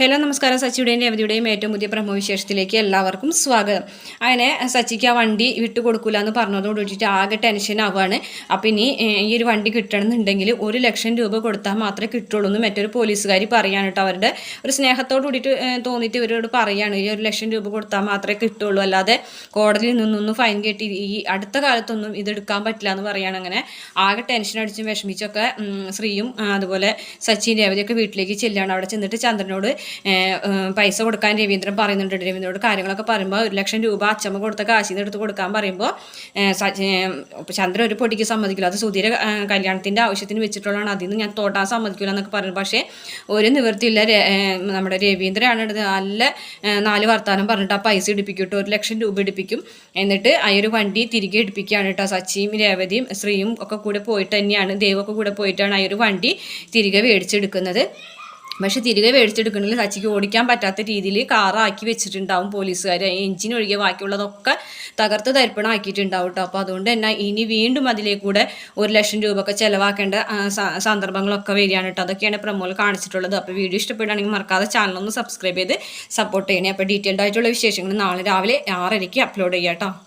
Hello നമസ്കാരം. സച്ചിയുടെയും രവതിയുടെയും ഏറ്റവും പുതിയ പ്രമോവിശേഷത്തിലേക്ക് എല്ലാവർക്കും സ്വാഗതം. അങ്ങനെ സച്ചിക്ക് ആ വണ്ടി വിട്ടു കൊടുക്കില്ല എന്ന് പറഞ്ഞതോട് കൂടിയിട്ട് ആകെ ടെൻഷൻ ആവുകയാണ്. അപ്പം ഇനി ഈ ഒരു വണ്ടി കിട്ടണമെന്നുണ്ടെങ്കിൽ ഒരു ലക്ഷം രൂപ കൊടുത്താൽ മാത്രമേ കിട്ടുള്ളൂ എന്ന് മറ്റൊരു പോലീസുകാർ പറയാണ് കേട്ടോ. അവരുടെ ഒരു സ്നേഹത്തോട് കൂടിയിട്ട് തോന്നിയിട്ട് ഇവരോട് പറയാണ് ഈ ഒരു ലക്ഷം രൂപ കൊടുത്താൽ മാത്രമേ കിട്ടുള്ളൂ. അല്ലാതെ കോടതിയിൽ നിന്നൊന്നും ഫൈൻ കെട്ടി ഈ അടുത്ത കാലത്തൊന്നും ഇതെടുക്കാൻ പറ്റില്ല എന്ന് പറയാണ് അങ്ങനെ ആകെ ടെൻഷൻ അടിച്ചും വിഷമിച്ചൊക്കെ ശ്രീയും അതുപോലെ സച്ചിൻ രവതിയൊക്കെ വീട്ടിലേക്ക് ചെല്ലുകയാണ്. അവിടെ ചെന്നിട്ട് ചന്ദ്രനോട് പൈസ കൊടുക്കാൻ രവീന്ദ്രൻ പറയുന്നുണ്ട്. രവീന്ദ്രനോട് കാര്യങ്ങളൊക്കെ പറയുമ്പോൾ ഒരു ലക്ഷം രൂപ അച്ഛമ്മ കൊടുത്ത കാശിൽ നിന്ന് എടുത്ത് കൊടുക്കാൻ പറയുമ്പോൾ ചന്ദ്രൻ ഒരു പൊടിക്ക് സമ്മതിക്കില്ല. അത് സുധീര കല്യാണത്തിന്റെ ആവശ്യത്തിന് വെച്ചിട്ടുള്ളതാണ്. അതിൽ നിന്ന് ഞാൻ തോട്ടാൻ സമ്മതിക്കില്ല എന്നൊക്കെ പറഞ്ഞു പക്ഷേ ഒരു നിവൃത്തിയില്ല നമ്മുടെ രവീന്ദ്രനാണ് നല്ല നാല് വർത്താനം പറഞ്ഞിട്ട് ആ പൈസ ഇടിപ്പിക്കും ഒരു ലക്ഷം രൂപ ഇടിപ്പിക്കും. എന്നിട്ട് ആ ഒരു വണ്ടി തിരികെ ഇടിപ്പിക്കുകയാണ് കേട്ടോ സച്ചിയും രേവതിയും ശ്രീയും ഒക്കെ കൂടെ പോയിട്ട് തന്നെയാണ് ദേവൊക്കെ കൂടെ പോയിട്ടാണ് ആ ഒരു വണ്ടി തിരികെ മേടിച്ചെടുക്കുന്നത്. പക്ഷെ തിരികെ മേടിച്ചെടുക്കണമെങ്കിൽ സച്ചിക്ക് ഓടിക്കാൻ പറ്റാത്ത രീതിയിൽ കാറാക്കി വെച്ചിട്ടുണ്ടാവും പോലീസുകാർ. എഞ്ചിൻ ഒഴികെ ബാക്കിയുള്ളതൊക്കെ തകർത്ത് തരിപ്പണമാക്കിയിട്ടുണ്ടാവും കേട്ടോ അപ്പോൾ അതുകൊണ്ട് തന്നെ ഇനി വീണ്ടും അതിലേക്കൂടെ ഒരു ലക്ഷം രൂപ ഒക്കെ ചിലവാക്കേണ്ട സന്ദർഭങ്ങളൊക്കെ വരികയാണ് കേട്ടോ അതൊക്കെയാണ് പ്രമോൽ കാണിച്ചിട്ടുള്ളത്. അപ്പോൾ വീഡിയോ ഇഷ്ടപ്പെടുകയാണെങ്കിൽ മറക്കാതെ ചാനലൊന്ന് സബ്സ്ക്രൈബ് ചെയ്ത് സപ്പോർട്ട് ചെയ്യണേ. അപ്പോൾ ഡീറ്റെയിൽഡ് ആയിട്ടുള്ള വിശേഷങ്ങൾ നാളെ രാവിലെ ആറരയ്ക്ക് അപ്ലോഡ് ചെയ്യാം കേട്ടോ